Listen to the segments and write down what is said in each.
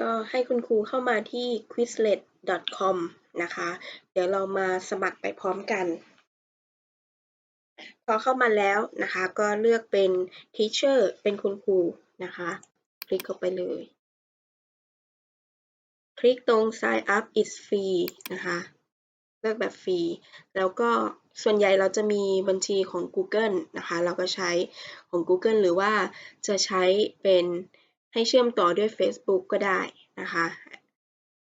ก็ให้คุณครูเข้ามาที่ quizlet.com นะคะ เดี๋ยวเรามาสมัครไปพร้อมกัน พอเข้ามาแล้วนะคะ ก็เลือกเป็น teacher เป็นคุณครูนะคะ คลิกเข้าไปเลย คลิกตรง sign up is free นะคะ เลือกแบบฟรี แล้วก็ส่วนใหญ่เราจะมีบัญชีของ Google นะคะ เราก็ใช้ของ Google หรือว่าจะใช้เป็น ให้เชื่อมต่อด้วย Facebook ก็ได้นะคะ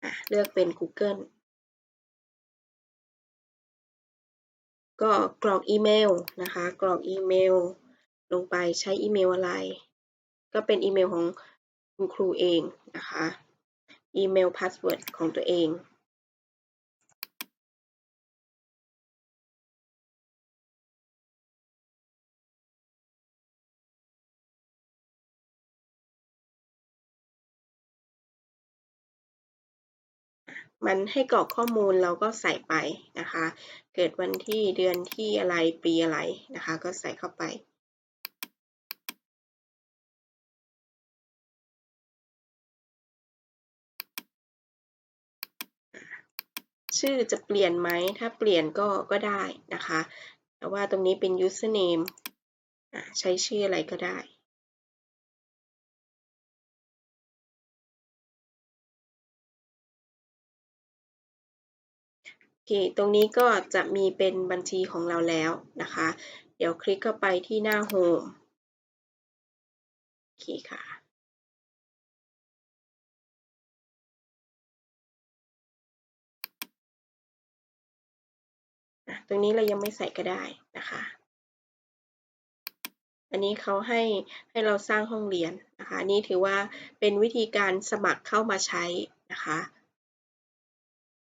ะเลือกเป็น Google ก็กรอกอีเมลนะคะ กรอกอีเมล ลงไปใช้อีเมลอะไร ก็เป็นอีเมลของคุณครูเองนะคะ อีเมลพาสเวิร์ดของตัวเอง มันให้กรอกข้อมูลเราก็ใส่ไปนะคะ เกิดวันที่เดือนที่อะไรปีอะไรนะคะ ก็ใส่เข้าไป ชื่อจะเปลี่ยนไหม ถ้าเปลี่ยนก็ก็ได้นะคะ แต่ว่าตรงนี้เป็น username ใช้ชื่ออะไรก็ได้ อเค ตรงนี้ก็จะมีเป็นบัญชีของเราแล้วนะคะ เดี๋ยวคลิกเข้าไปที่หน้าโฮมโอเคค่ะ ตรงนี้เรายังไม่ใส่ก็ได้นะคะ อันนี้เขาให้ให้เราสร้างห้องเรียนนะคะ นี่ถือว่าเป็นวิธีการสมัครเข้ามาใช้นะคะ